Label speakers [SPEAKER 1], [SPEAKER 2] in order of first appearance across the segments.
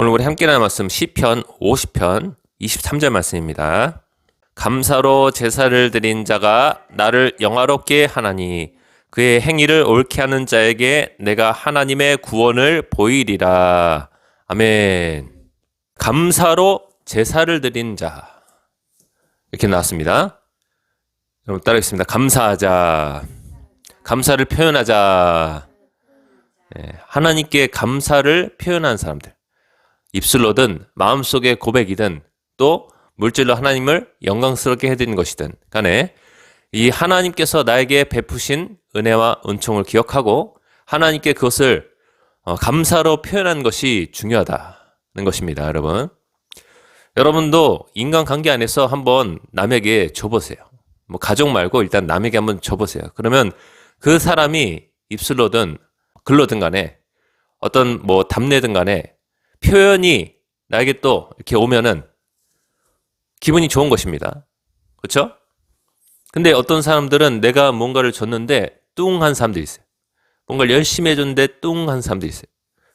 [SPEAKER 1] 오늘 우리 함께 나눌 말씀 시편 50편 23절 말씀입니다. 감사로 제사를 드린 자가 나를 영화롭게 하나니 그의 행위를 옳게 하는 자에게 내가 하나님의 구원을 보이리라. 아멘. 감사로 제사를 드린 자. 이렇게 나왔습니다. 여러분 따라하겠습니다. 감사하자. 감사를 표현하자. 예, 하나님께 감사를 표현한 사람들. 입술로든 마음속의 고백이든 또 물질로 하나님을 영광스럽게 해드리는 것이든 간에 이 하나님께서 나에게 베푸신 은혜와 은총을 기억하고 하나님께 그것을 어, 감사로 표현하는 것이 중요하다는 것입니다, 여러분. 여러분도 인간관계 안에서 한번 남에게 줘보세요. 뭐 가족 말고 일단 남에게 한번 줘보세요. 그러면 그 사람이 입술로든 글로든 간에 어떤 뭐 답례든 간에 표현이 나에게 또 이렇게 오면은 기분이 좋은 것입니다. 그렇죠? 근데 어떤 사람들은 내가 뭔가를 줬는데 뚱한 사람들이 있어요. 뭔가를 열심히 해줬는데 뚱한 사람들이 있어요.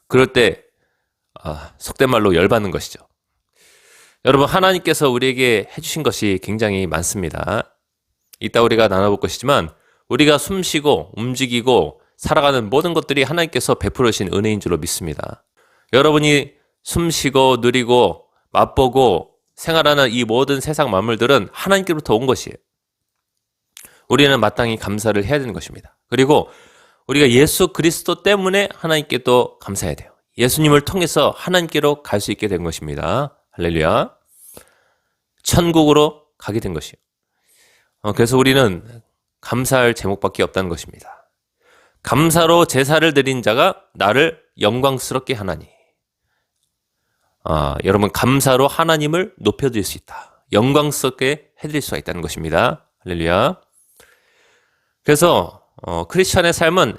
[SPEAKER 1] 그럴 때 아, 속된 말로 열받는 것이죠. 여러분 하나님께서 우리에게 해주신 것이 굉장히 많습니다. 이따 우리가 나눠볼 것이지만 우리가 숨쉬고 움직이고 살아가는 모든 것들이 하나님께서 베풀으신 은혜인 줄로 믿습니다. 여러분이 숨쉬고 누리고 맛보고 생활하는 이 모든 세상 만물들은 하나님께로부터 온 것이에요. 우리는 마땅히 감사를 해야 되는 것입니다. 그리고 우리가 예수 그리스도 때문에 하나님께 또 감사해야 돼요. 예수님을 통해서 하나님께로 갈 수 있게 된 것입니다. 할렐루야. 천국으로 가게 된 것이에요. 어, 그래서 우리는 감사할 제목밖에 없다는 것입니다. 감사로 제사를 드린 자가 나를 영광스럽게 하나니. 아, 여러분 감사로 하나님을 높여드릴 수 있다. 영광스럽게 해드릴 수가 있다는 것입니다. 할렐루야. 그래서 어, 크리스천의 삶은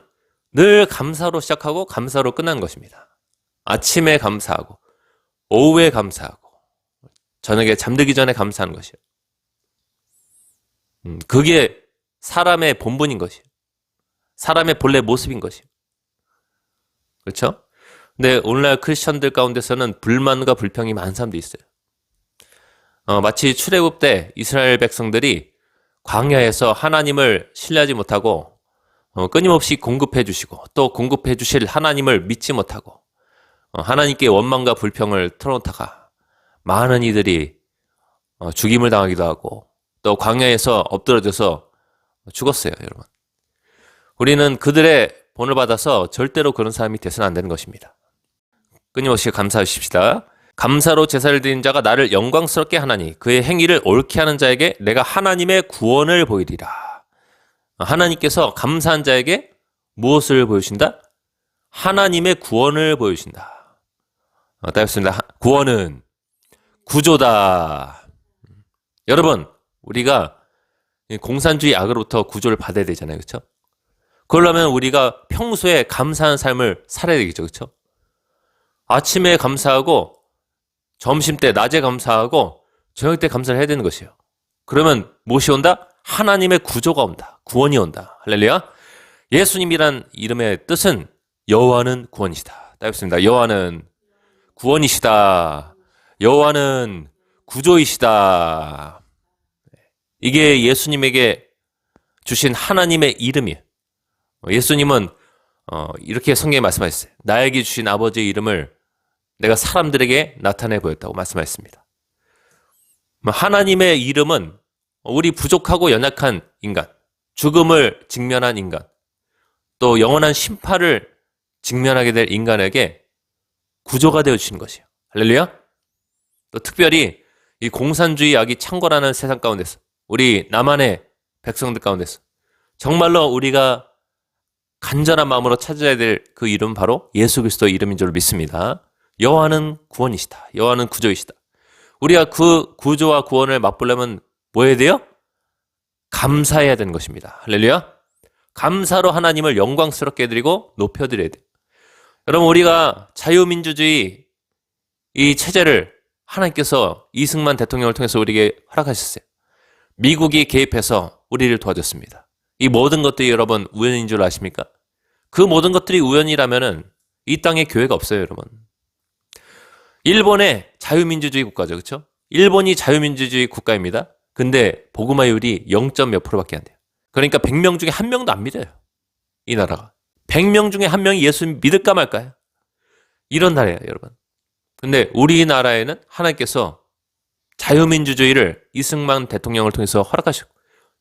[SPEAKER 1] 늘 감사로 시작하고 감사로 끝나는 것입니다. 아침에 감사하고 오후에 감사하고 저녁에 잠들기 전에 감사하는 것이에요. 음, 그게 사람의 본분인 것이에요. 사람의 본래 모습인 것이에요. 그렇죠? 근데 오늘날 크리스천들 가운데서는 불만과 불평이 많은 사람도 있어요. 어, 마치 출애굽 때 이스라엘 백성들이 광야에서 하나님을 신뢰하지 못하고 어, 끊임없이 공급해 주시고 또 공급해 주실 하나님을 믿지 못하고 어, 하나님께 원망과 불평을 털어놓다가 많은 이들이 어, 죽임을 당하기도 하고 또 광야에서 엎드러져서 죽었어요, 여러분. 우리는 그들의 본을 받아서 절대로 그런 사람이 돼서는 안 되는 것입니다. 끊임없이 감사하십시다. 감사로 제사를 드린 자가 나를 영광스럽게 하나니 그의 행위를 옳게 하는 자에게 내가 하나님의 구원을 보이리라. 하나님께서 감사한 자에게 무엇을 보여주신다? 하나님의 구원을 보여주신다. 어, 따였습니다. 구원은 구조다. 여러분, 우리가 공산주의 악으로부터 구조를 받아야 되잖아요. 그렇죠? 그러려면 우리가 평소에 감사한 삶을 살아야 되겠죠. 그렇죠? 아침에 감사하고 점심 때 낮에 감사하고 저녁 때 감사를 해야 되는 것이에요. 그러면 무엇이 온다? 하나님의 구조가 온다. 구원이 온다. 할렐루야. 예수님이란 이름의 뜻은 여호와는 구원이시다. 따겠습니다. 여호와는 구원이시다. 여호와는 구조이시다. 이게 예수님에게 주신 하나님의 이름이에요. 예수님은 어, 이렇게 성경에 말씀하셨어요. 나에게 주신 아버지의 이름을 내가 사람들에게 나타내 보였다고 말씀하셨습니다. 뭐 하나님의 이름은 우리 부족하고 연약한 인간, 죽음을 직면한 인간, 또 영원한 심판을 직면하게 될 인간에게 구조가 되어 주시는 것이에요. 할렐루야. 또 특별히 이 공산주의 악이 창궐하는 세상 가운데서 우리 남한의 백성들 가운데서 정말로 우리가 간절한 마음으로 찾아야 될 그 이름 바로 예수 그리스도의 이름인 줄 믿습니다. 여호와는 구원이시다. 여호와는 구조이시다. 우리가 그 구조와 구원을 맛보려면 뭐 해야 돼요? 감사해야 되는 것입니다. 할렐루야. 감사로 하나님을 영광스럽게 해드리고 높여드려야 돼요. 여러분 우리가 자유민주주의 이 체제를 하나님께서 이승만 대통령을 통해서 우리에게 허락하셨어요. 미국이 개입해서 우리를 도와줬습니다. 이 모든 것들이 여러분 우연인 줄 아십니까? 그 모든 것들이 우연이라면은 이 땅에 교회가 없어요, 여러분. 일본의 자유민주주의 국가죠. 그렇죠? 일본이 자유민주주의 국가입니다. 근데 복음화율이 0. 몇 프로밖에 안 돼요. 그러니까 100명 중에 한 명도 안 믿어요. 이 나라가. 100명 중에 한 명이 예수 믿을까 말까요? 이런 나라예요, 여러분. 근데 우리나라에는 하나님께서 자유민주주의를 이승만 대통령을 통해서 허락하셨고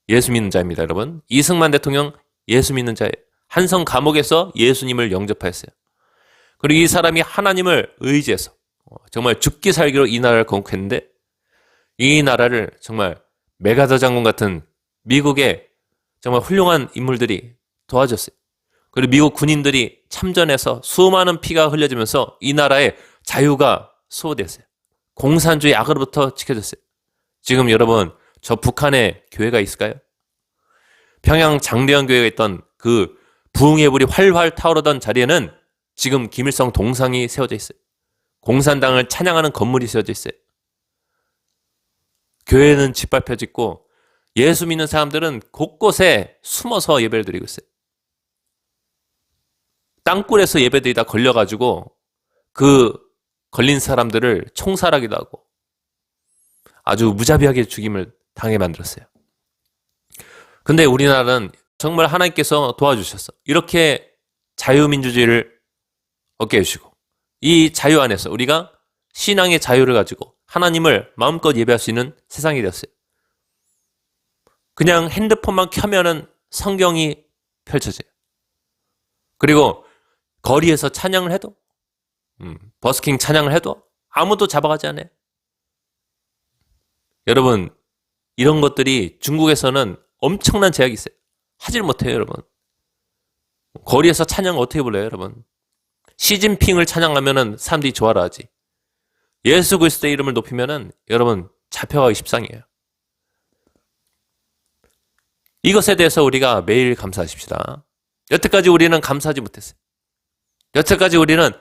[SPEAKER 1] 예수 믿는 자입니다, 여러분. 이승만 대통령 예수 믿는 자예요. 한성 감옥에서 예수님을 영접하였어요. 그리고 이 사람이 하나님을 의지해서 어, 정말 죽기 살기로 이 나라를 건국했는데 이 나라를 정말 메가더 장군 같은 미국의 정말 훌륭한 인물들이 도와줬어요. 그리고 미국 군인들이 참전해서 수많은 피가 흘려지면서 이 나라의 자유가 수호됐어요. 공산주의 악으로부터 지켜졌어요. 지금 여러분 저 북한에 교회가 있을까요? 평양 장대현 교회가 있던 그 부흥의 불이 활활 타오르던 자리에는 지금 김일성 동상이 세워져 있어요. 공산당을 찬양하는 건물이 세워져 있어요. 교회는 짓밟혀져 있고 예수 믿는 사람들은 곳곳에 숨어서 예배를 드리고 있어요. 땅굴에서 예배드리다 걸려가지고 그 걸린 사람들을 총살하기도 하고 아주 무자비하게 죽임을 당해 만들었어요. 근데 우리나라는 정말 하나님께서 도와주셨어. 이렇게 자유민주주의를 얻게 해주시고 이 자유 안에서 우리가 신앙의 자유를 가지고 하나님을 마음껏 예배할 수 있는 세상이 되었어요. 그냥 핸드폰만 켜면은 성경이 펼쳐져요. 그리고 거리에서 찬양을 해도 음, 버스킹 찬양을 해도 아무도 잡아가지 않아요. 여러분 이런 것들이 중국에서는 엄청난 제약이 있어요. 하질 못해요, 여러분. 거리에서 찬양 어떻게 불러요, 여러분? 시진핑을 찬양하면은 사람들이 좋아라 하지. 예수 그리스도의 이름을 높이면은 여러분 잡혀가기 십상이에요. 이것에 대해서 우리가 매일 감사하십시다. 여태까지 우리는 감사하지 못했어요. 여태까지 우리는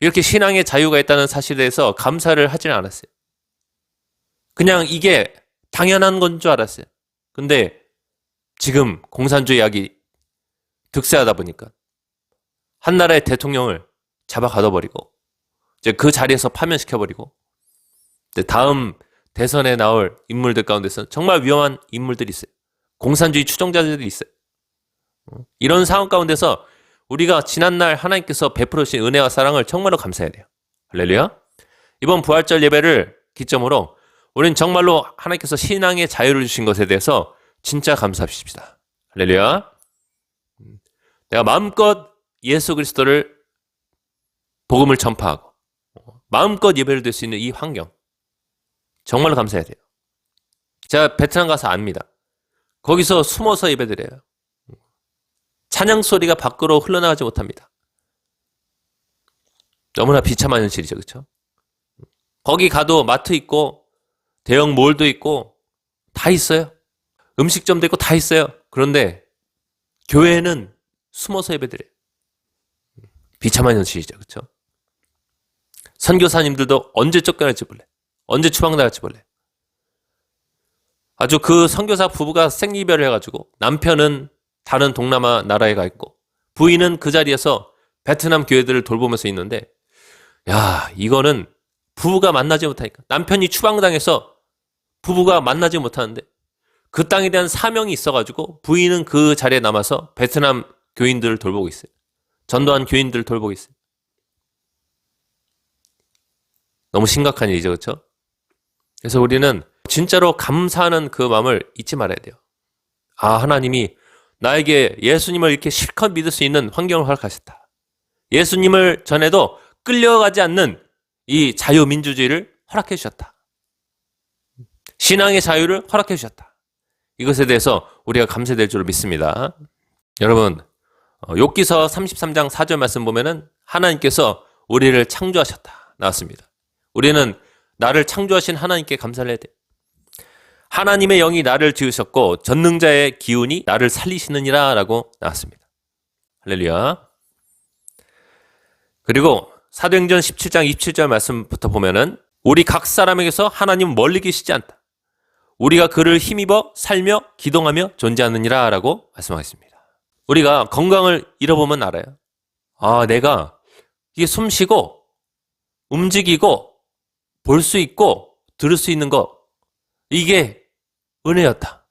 [SPEAKER 1] 이렇게 신앙의 자유가 있다는 사실에 대해서 감사를 하지는 않았어요. 그냥 이게 당연한 건 줄 알았어요. 근데 지금 공산주의 약이 득세하다 보니까 한 나라의 대통령을 잡아 가둬버리고 이제 그 자리에서 파면시켜버리고 다음 대선에 나올 인물들 가운데서 정말 위험한 인물들이 있어요. 공산주의 추종자들이 있어요. 어? 이런 상황 가운데서 우리가 지난날 하나님께서 베풀어 주신 은혜와 사랑을 정말로 감사해야 돼요. 할렐루야. 이번 부활절 예배를 기점으로 우리는 정말로 하나님께서 신앙의 자유를 주신 것에 대해서 진짜 감사합시다. 할렐루야. 내가 마음껏 예수 그리스도를 복음을 전파하고 마음껏 예배를 드릴 수 있는 이 환경 정말로 감사해야 돼요. 제가 베트남 가서 압니다. 거기서 숨어서 예배드려요. 찬양 소리가 밖으로 흘러나가지 못합니다. 너무나 비참한 현실이죠, 그렇죠? 거기 가도 마트 있고 대형 몰도 있고 다 있어요. 음식점도 있고 다 있어요. 그런데 교회는 숨어서 예배드려요. 비참한 현실이죠, 그렇죠? 선교사님들도 언제 쫓겨날지 몰래, 언제 추방당할지 몰래. 아주 그 선교사 부부가 생이별을 해가지고 남편은 다른 동남아 나라에 가 있고 부인은 그 자리에서 베트남 교회들을 돌보면서 있는데 야 이거는 부부가 만나지 못하니까 남편이 추방당해서 부부가 만나지 못하는데 그 땅에 대한 사명이 있어가지고 부인은 그 자리에 남아서 베트남 교인들을 돌보고 있어요. 전도한 교인들을 돌보고 있어요. 너무 심각한 일이죠, 그렇죠? 그래서 우리는 진짜로 감사하는 그 마음을 잊지 말아야 돼요. 아 하나님이 나에게 예수님을 이렇게 실컷 믿을 수 있는 환경을 허락하셨다. 예수님을 전에도 끌려가지 않는 이 자유민주주의를 허락해 주셨다. 신앙의 자유를 허락해 주셨다. 이것에 대해서 우리가 감사될 줄 믿습니다. 여러분, 어, 욥기서 33장 4절 말씀 보면은 하나님께서 우리를 창조하셨다. 나왔습니다. 우리는 나를 창조하신 하나님께 감사를 해야 돼. 하나님의 영이 나를 지으셨고 전능자의 기운이 나를 살리시느니라 라고 나왔습니다. 할렐루야. 그리고 사도행전 17장 27절 말씀부터 보면은 우리 각 사람에게서 하나님 멀리 계시지 않다. 우리가 그를 힘입어 살며 기동하며 존재하느니라 라고 말씀하겠습니다. 우리가 건강을 잃어보면 알아요. 아, 내가 이게 숨 쉬고 움직이고 볼 수 있고 들을 수 있는 거 이게 은혜였다.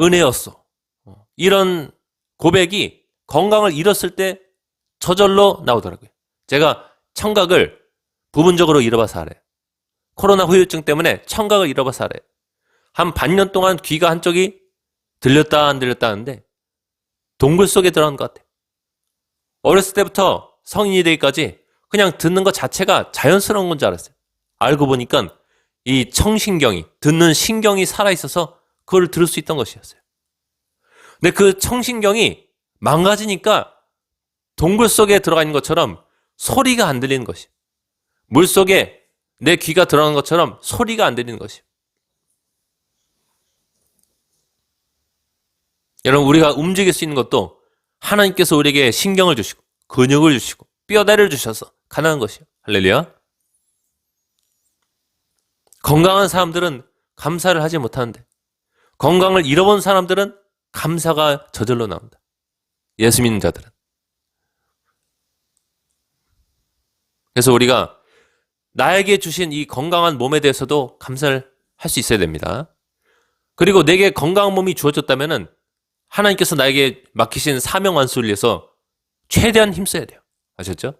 [SPEAKER 1] 은혜였어. 어, 이런 고백이 건강을 잃었을 때 저절로 나오더라고요. 제가 청각을 부분적으로 잃어봐서 알아요. 코로나 후유증 때문에 청각을 잃어봐서 알아요. 한 반년 동안 귀가 한쪽이 들렸다 안 들렸다 하는데 동굴 속에 들어간 것 같아요. 어렸을 때부터 성인이 되기까지 그냥 듣는 것 자체가 자연스러운 건 줄 알았어요. 알고 보니까 이 청신경이 듣는 신경이 살아 있어서 그걸 들을 수 있던 것이었어요. 근데 그 청신경이 망가지니까 동굴 속에 들어가 있는 것처럼 소리가 안 들리는 것이. 물 속에 내 귀가 들어간 것처럼 소리가 안 들리는 것이. 여러분 우리가 움직일 수 있는 것도 하나님께서 우리에게 신경을 주시고 근육을 주시고 뼈다리를 주셔서 가능한 것이요. 할렐루야. 건강한 사람들은 감사를 하지 못하는데 건강을 잃어본 사람들은 감사가 저절로 나온다. 예수 믿는 자들은. 그래서 우리가 나에게 주신 이 건강한 몸에 대해서도 감사를 할 수 있어야 됩니다. 그리고 내게 건강한 몸이 주어졌다면은 하나님께서 나에게 맡기신 사명 완수를 위해서 최대한 힘써야 돼요. 아셨죠?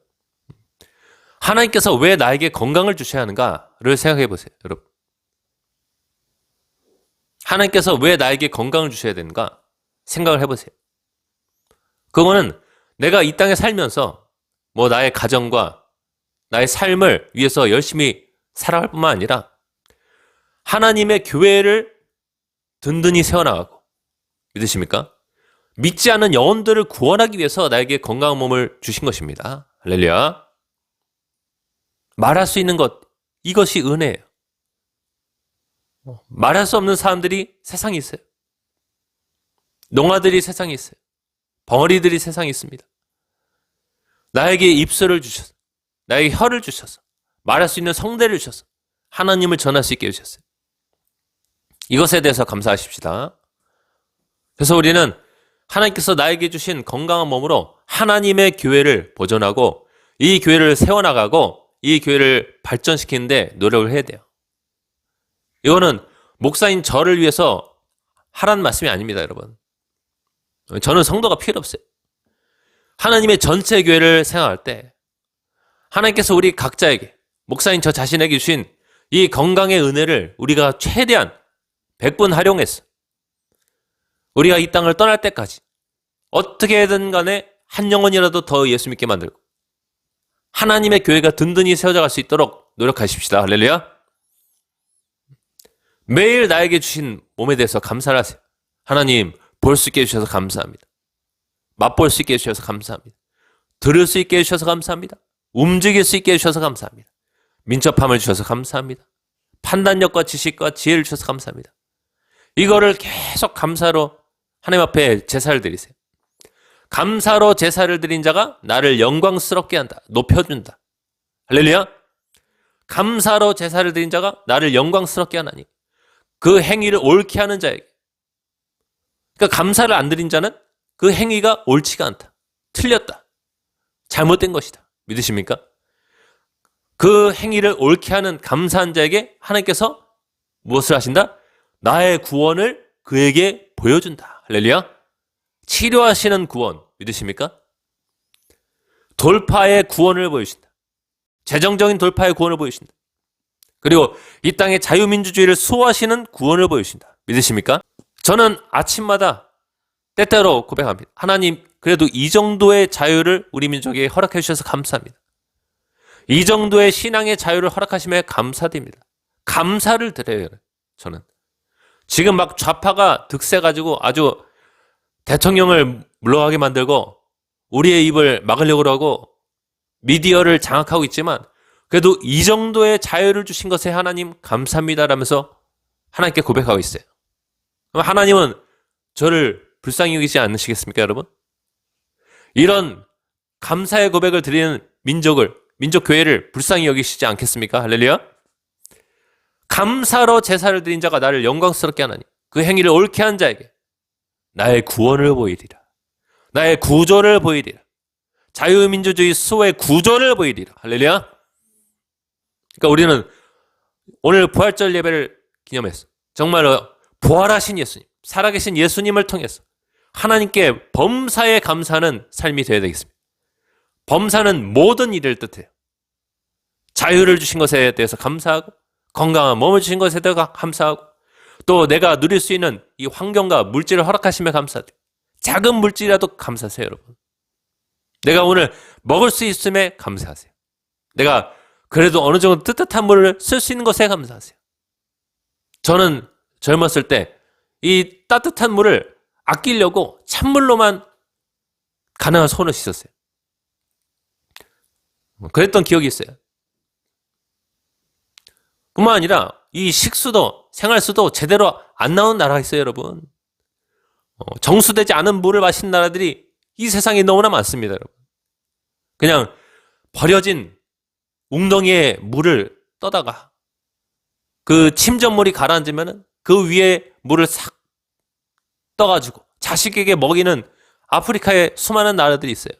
[SPEAKER 1] 하나님께서 왜 나에게 건강을 주셔야 하는가를 생각해 보세요, 여러분. 하나님께서 왜 나에게 건강을 주셔야 되는가 생각을 해 보세요. 그거는 내가 이 땅에 살면서 뭐 나의 가정과 나의 삶을 위해서 열심히 살아갈 뿐만 아니라 하나님의 교회를 든든히 세워나가고 믿으십니까? 믿지 않는 영혼들을 구원하기 위해서 나에게 건강한 몸을 주신 것입니다. 할렐루야. 말할 수 있는 것, 이것이 은혜예요. 말할 수 없는 사람들이 세상에 있어요. 농아들이 세상에 있어요. 벙어리들이 세상에 있습니다. 나에게 입술을 주셔서, 나에게 혀를 주셔서, 말할 수 있는 성대를 주셔서, 하나님을 전할 수 있게 해주셨어요. 이것에 대해서 감사하십시다. 그래서 우리는 하나님께서 나에게 주신 건강한 몸으로 하나님의 교회를 보존하고 이 교회를 세워나가고 이 교회를 발전시키는데 노력을 해야 돼요. 이거는 목사인 저를 위해서 하라는 말씀이 아닙니다, 여러분. 저는 성도가 필요 없어요. 하나님의 전체 교회를 생각할 때 하나님께서 우리 각자에게 목사인 저 자신에게 주신 이 건강의 은혜를 우리가 최대한 100분 활용해서 우리가 이 땅을 떠날 때까지 어떻게든 간에 한 영혼이라도 더 예수 믿게 만들고 하나님의 교회가 든든히 세워져 갈 수 있도록 노력하십시다. 할렐루야. 매일 나에게 주신 몸에 대해서 감사를 하세요. 하나님, 볼 수 있게 해주셔서 감사합니다. 맛볼 수 있게 해주셔서 감사합니다. 들을 수 있게 해주셔서 감사합니다. 움직일 수 있게 해주셔서 감사합니다. 민첩함을 주셔서 감사합니다. 판단력과 지식과 지혜를 주셔서 감사합니다. 이거를 계속 감사로 하나님 앞에 제사를 드리세요. 감사로 제사를 드린 자가 나를 영광스럽게 한다. 높여준다. 할렐루야. 감사로 제사를 드린 자가 나를 영광스럽게 하나니 그 행위를 옳게 하는 자에게 그러니까 감사를 안 드린 자는 그 행위가 옳지가 않다. 틀렸다. 잘못된 것이다. 믿으십니까? 그 행위를 옳게 하는 감사한 자에게 하나님께서 무엇을 하신다? 나의 구원을 그에게 보여준다. 할렐루야. 치료하시는 구원 믿으십니까? 돌파의 구원을 보여주신다. 재정적인 돌파의 구원을 보여주신다. 그리고 이 땅의 자유민주주의를 수호하시는 구원을 보여주신다. 믿으십니까? 저는 아침마다 때때로 고백합니다. 하나님, 그래도 이 정도의 자유를 우리 민족에 허락해 주셔서 감사합니다. 이 정도의 신앙의 자유를 허락하심에 감사드립니다. 감사를 드려요, 저는. 지금 막 좌파가 득세 가지고 아주 대통령을 물러가게 만들고 우리의 입을 막으려고 하고 미디어를 장악하고 있지만 그래도 이 정도의 자유를 주신 것에 하나님 감사합니다라면서 하나님께 고백하고 있어요. 그럼 하나님은 저를 불쌍히 여기지 않으시겠습니까, 여러분? 이런 감사의 고백을 드리는 민족을, 민족 교회를 불쌍히 여기시지 않겠습니까? 할렐루야? 감사로 제사를 드린 자가 나를 영광스럽게 하나니 그 행위를 옳게 한 자에게 나의 구원을 보이리라. 나의 구조를 보이리라. 자유민주주의 수호의 구조를 보이리라. 할렐루야. 그러니까 우리는 오늘 부활절 예배를 기념해서 정말로 부활하신 예수님, 살아계신 예수님을 통해서 하나님께 범사에 감사하는 삶이 되어야 되겠습니다. 범사는 모든 일을 뜻해요. 자유를 주신 것에 대해서 감사하고 건강한 몸을 주신 것에 대해서 감사하고 또 내가 누릴 수 있는 이 환경과 물질을 허락하시며 감사하고 작은 물질이라도 감사하세요, 여러분. 내가 오늘 먹을 수 있음에 감사하세요. 내가 그래도 어느 정도 뜨뜻한 물을 쓸 수 있는 것에 감사하세요. 저는 젊었을 때 이 따뜻한 물을 아끼려고 찬물로만 가능한 손을 씻었어요. 그랬던 기억이 있어요. 뿐만 아니라 이 식수도 생활수도 제대로 안 나오는 나라가 있어요, 여러분. 어, 정수되지 않은 물을 마시는 나라들이 이 세상에 너무나 많습니다, 여러분. 그냥 버려진 웅덩이에 물을 떠다가 그 침전물이 가라앉으면 그 위에 물을 싹 떠가지고 자식에게 먹이는 아프리카의 수많은 나라들이 있어요.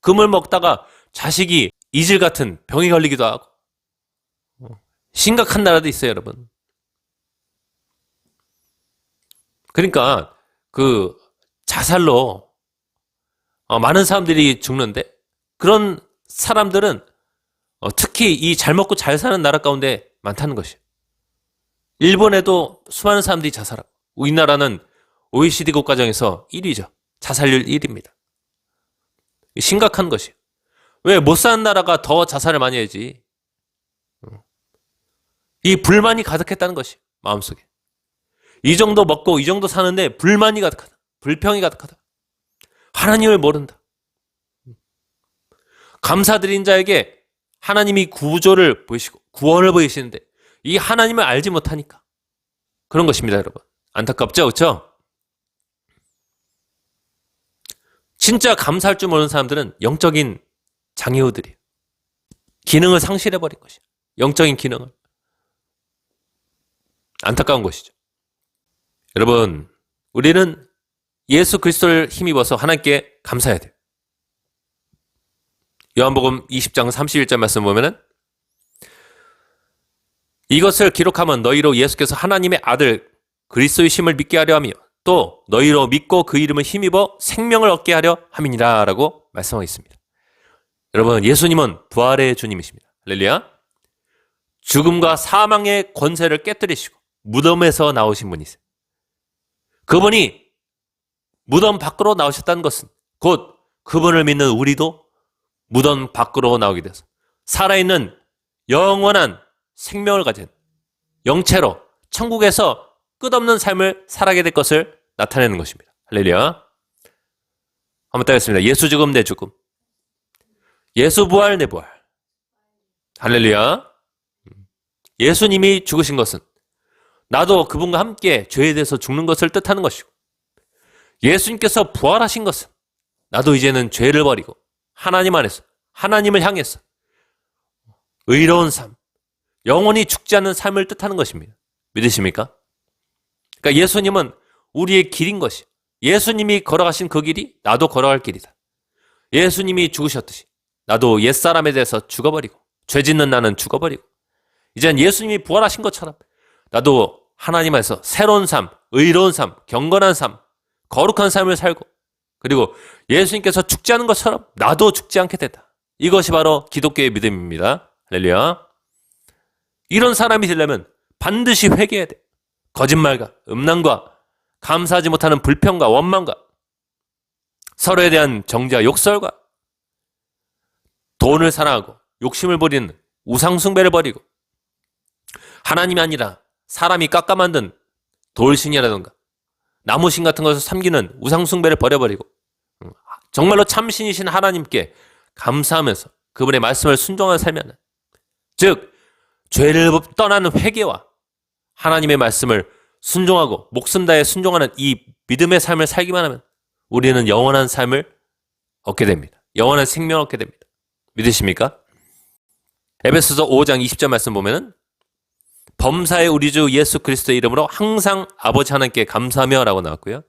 [SPEAKER 1] 그물 먹다가 자식이 이질 같은 병이 걸리기도 하고 심각한 나라도 있어요, 여러분. 그러니까 그 자살로 어, 많은 사람들이 죽는데 그런 사람들은 어, 특히 이 잘 먹고 잘 사는 나라 가운데 많다는 것이에요. 일본에도 수많은 사람들이 자살하고 우리나라는 OECD 국가 중에서 1위죠. 자살률 1위입니다. 심각한 것이에요. 왜 못 사는 나라가 더 자살을 많이 해야지? 이 불만이 가득했다는 것이 마음속에. 이 정도 먹고 이 정도 사는데 불만이 가득하다. 불평이 가득하다. 하나님을 모른다. 감사드린 자에게 하나님이 구조를 보이시고 구원을 보이시는데 이 하나님을 알지 못하니까 그런 것입니다, 여러분. 안타깝죠, 그렇죠? 진짜 감사할 줄 모르는 사람들은 영적인 장애우들이에요. 기능을 상실해 버린 것이에요. 영적인 기능을. 안타까운 것이죠. 여러분, 우리는 예수 그리스도를 힘입어서 하나님께 감사해야 돼요. 요한복음 20장 31절 말씀 보면은 이것을 기록하면 너희로 예수께서 하나님의 아들 그리스도의 심을 믿게 하려 하며 또 너희로 믿고 그 이름을 힘입어 생명을 얻게 하려 함이니라라고 말씀하고 있습니다. 여러분, 예수님은 부활의 주님이십니다. 할렐루야. 죽음과 사망의 권세를 깨뜨리시고 무덤에서 나오신 분이세요. 그분이 무덤 밖으로 나오셨다는 것은 곧 그분을 믿는 우리도 무덤 밖으로 나오게 돼서 살아있는 영원한 생명을 가진 영체로 천국에서 끝없는 삶을 살아게 될 것을 나타내는 것입니다. 할렐루야. 한번 따겠습니다. 예수 죽음 내 죽음. 예수 부활 내 부활. 할렐루야. 예수님이 죽으신 것은 나도 그분과 함께 죄에 대해서 죽는 것을 뜻하는 것이고 예수님께서 부활하신 것은 나도 이제는 죄를 버리고 하나님 안에서 하나님을 향해서 의로운 삶, 영원히 죽지 않는 삶을 뜻하는 것입니다. 믿으십니까? 그러니까 예수님은 우리의 길인 것이. 예수님이 걸어가신 그 길이 나도 걸어갈 길이다. 예수님이 죽으셨듯이 나도 옛사람에 대해서 죽어버리고 죄 짓는 나는 죽어버리고 이젠 예수님이 부활하신 것처럼 나도 하나님 안에서 새로운 삶, 의로운 삶, 경건한 삶, 거룩한 삶을 살고 그리고 예수님께서 죽지 않은 것처럼 나도 죽지 않게 된다. 이것이 바로 기독교의 믿음입니다. 할렐루야. 이런 사람이 되려면 반드시 회개해야 돼. 거짓말과 음란과 감사하지 못하는 불평과 원망과 서로에 대한 정죄와 욕설과 돈을 사랑하고 욕심을 부리는 우상숭배를 버리고 하나님이 아니라 사람이 깎아 만든 돌신이라든가 나무신 같은 것을 섬기는 우상숭배를 버려버리고 정말로 참신이신 하나님께 감사하면서 그분의 말씀을 순종하며 살면 즉 죄를 떠나는 회개와 하나님의 말씀을 순종하고 목숨 다해 순종하는 이 믿음의 삶을 살기만 하면 우리는 영원한 삶을 얻게 됩니다. 영원한 생명을 얻게 됩니다. 믿으십니까? 에베소서 5장 20절 말씀 보면은 범사의 우리 주 예수 그리스도의 이름으로 항상 아버지 하나님께 감사하며라고 나왔고요.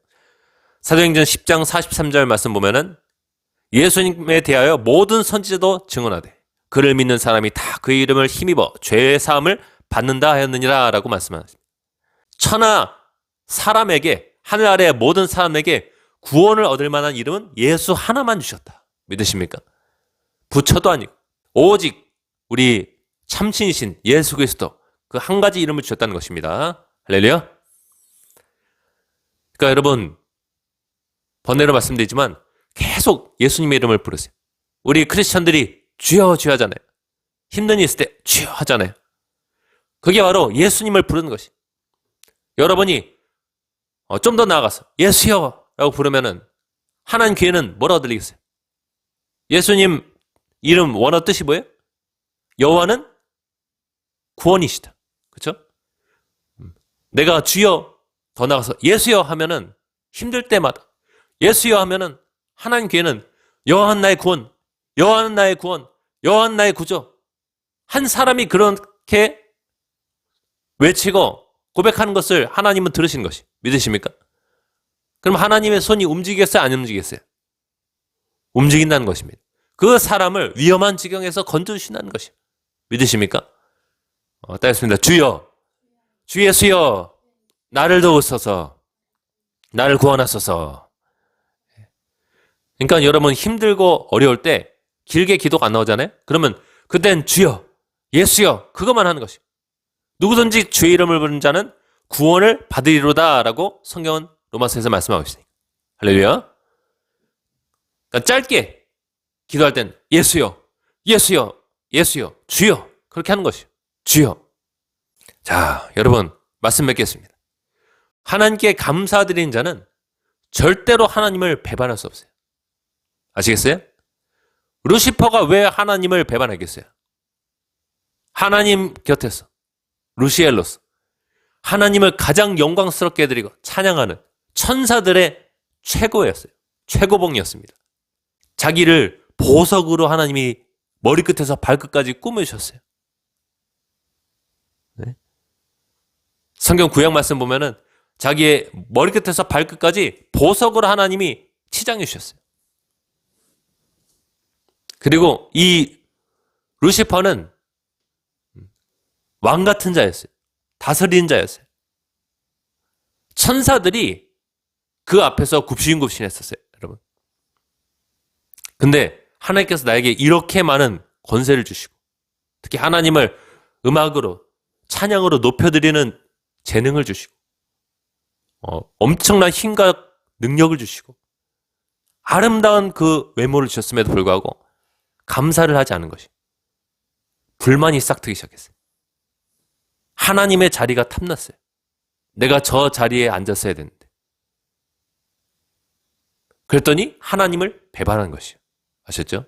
[SPEAKER 1] 사도행전 10장 43절 말씀 보면은 예수님에 대하여 모든 선지자도 증언하되 그를 믿는 사람이 다 그의 이름을 힘입어 죄의 사함을 받는다 하였느니라라고 말씀하십니다. 천하 사람에게 하늘 아래 모든 사람에게 구원을 얻을 만한 이름은 예수 하나만 주셨다. 믿으십니까? 부처도 아니고 오직 우리 참신이신 예수 그리스도 그 한 가지 이름을 주셨다는 것입니다. 할렐루야. 그러니까 여러분 번외로 말씀드리지만 계속 예수님의 이름을 부르세요. 우리 크리스천들이 주여 주여 하잖아요. 힘든 일 있을 때 주여 하잖아요. 그게 바로 예수님을 부르는 것이. 여러분이 어, 좀더 나아가서 예수여 라고 부르면은 하나님 귀에는 뭐라고 들리겠어요? 예수님 이름 원어 뜻이 뭐예요? 여호와는 구원이시다. 그렇죠? 내가 주여 더 나가서 예수여 하면은 힘들 때마다 예수여 하면은 하나님 귀에는 여호와는 나의 구원, 여호와는 나의 구원, 여호와는 나의 구조. 한 사람이 그렇게 외치고 고백하는 것을 하나님은 들으시는 것이 믿으십니까? 그럼 하나님의 손이 움직이겠어요? 안 움직이겠어요? 움직인다는 것입니다. 그 사람을 위험한 지경에서 건져주신다는 것이 믿으십니까? 어, 따겠습니다. 주여, 주 예수여, 나를 도우소서, 나를 구원하소서. 그러니까 여러분 힘들고 어려울 때 길게 기도가 안 나오잖아요? 그러면 그땐 주여, 예수여, 그것만 하는 것이. 누구든지 주의 이름을 부르는 자는 구원을 받으리로다라고 성경은 로마서에서 말씀하고 있으니까. 할렐루야. 그러니까 짧게 기도할 땐 예수여, 예수여, 예수여, 주여 그렇게 하는 것이요. 주여. 자, 여러분 말씀 맺겠습니다. 하나님께 감사드리는 자는 절대로 하나님을 배반할 수 없어요. 아시겠어요? 루시퍼가 왜 하나님을 배반하겠어요? 하나님 곁에서 루시엘로스 하나님을 가장 영광스럽게 드리고 찬양하는 천사들의 최고였어요. 최고봉이었습니다. 자기를 보석으로 하나님이 머리끝에서 발끝까지 꾸며주셨어요. 성경 구약 말씀 보면은 자기의 머리끝에서 발끝까지 보석으로 하나님이 치장해 주셨어요. 그리고 이 루시퍼는 왕 같은 자였어요. 다스리는 자였어요. 천사들이 그 앞에서 굽신굽신했었어요, 여러분. 근데 하나님께서 나에게 이렇게 많은 권세를 주시고 특히 하나님을 음악으로 찬양으로 높여드리는 재능을 주시고 어, 엄청난 힘과 능력을 주시고 아름다운 그 외모를 주셨음에도 불구하고 감사를 하지 않은 것이 불만이 싹 트기 시작했어요. 하나님의 자리가 탐났어요. 내가 저 자리에 앉았어야 되는데. 그랬더니 하나님을 배반한 것이요. 아셨죠?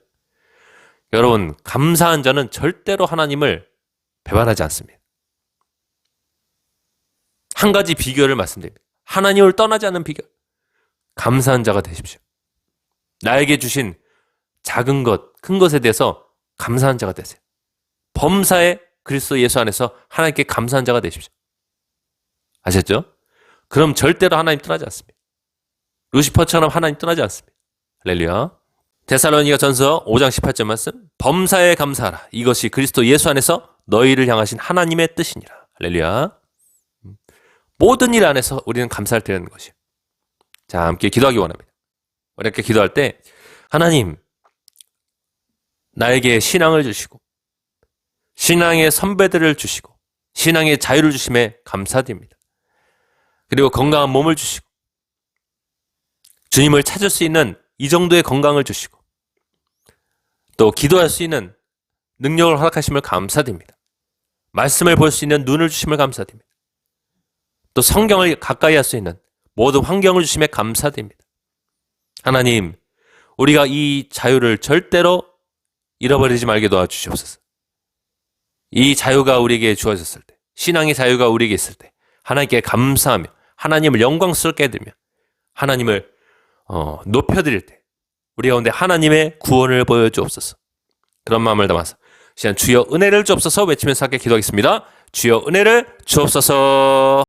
[SPEAKER 1] 여러분, 감사한 자는 절대로 하나님을 배반하지 않습니다. 한 가지 비결을 말씀드립니다. 하나님을 떠나지 않는 비결. 감사한 자가 되십시오. 나에게 주신 작은 것, 큰 것에 대해서 감사한 자가 되세요. 범사에 그리스도 예수 안에서 하나님께 감사한 자가 되십시오. 아셨죠? 그럼 절대로 하나님 떠나지 않습니다. 루시퍼처럼 하나님 떠나지 않습니다. 할렐루야. 데살로니가 전서 5장 18절 말씀. 범사에 감사하라. 이것이 그리스도 예수 안에서 너희를 향하신 하나님의 뜻이니라. 할렐루야. 모든 일 안에서 우리는 감사를 드리는 것이요. 자, 함께 기도하기 원합니다. 함께 기도할 때 하나님 나에게 신앙을 주시고 신앙의 선배들을 주시고 신앙의 자유를 주심에 감사드립니다. 그리고 건강한 몸을 주시고 주님을 찾을 수 있는 이 정도의 건강을 주시고 또 기도할 수 있는 능력을 허락하심을 감사드립니다. 말씀을 볼 수 있는 눈을 주심을 감사드립니다. 또 성경을 가까이 할 수 있는 모든 환경을 주심에 감사드립니다. 하나님, 우리가 이 자유를 절대로 잃어버리지 말게 도와주시옵소서. 이 자유가 우리에게 주어졌을 때, 신앙의 자유가 우리에게 있을 때, 하나님께 감사하며, 하나님을 영광스럽게 해드리며, 하나님을 어, 높여드릴 때, 우리 가운데 하나님의 구원을 보여주옵소서. 그런 마음을 담아서, 시간 주여 은혜를 주옵소서 외치면서 함께 기도하겠습니다. 주여 은혜를 주옵소서.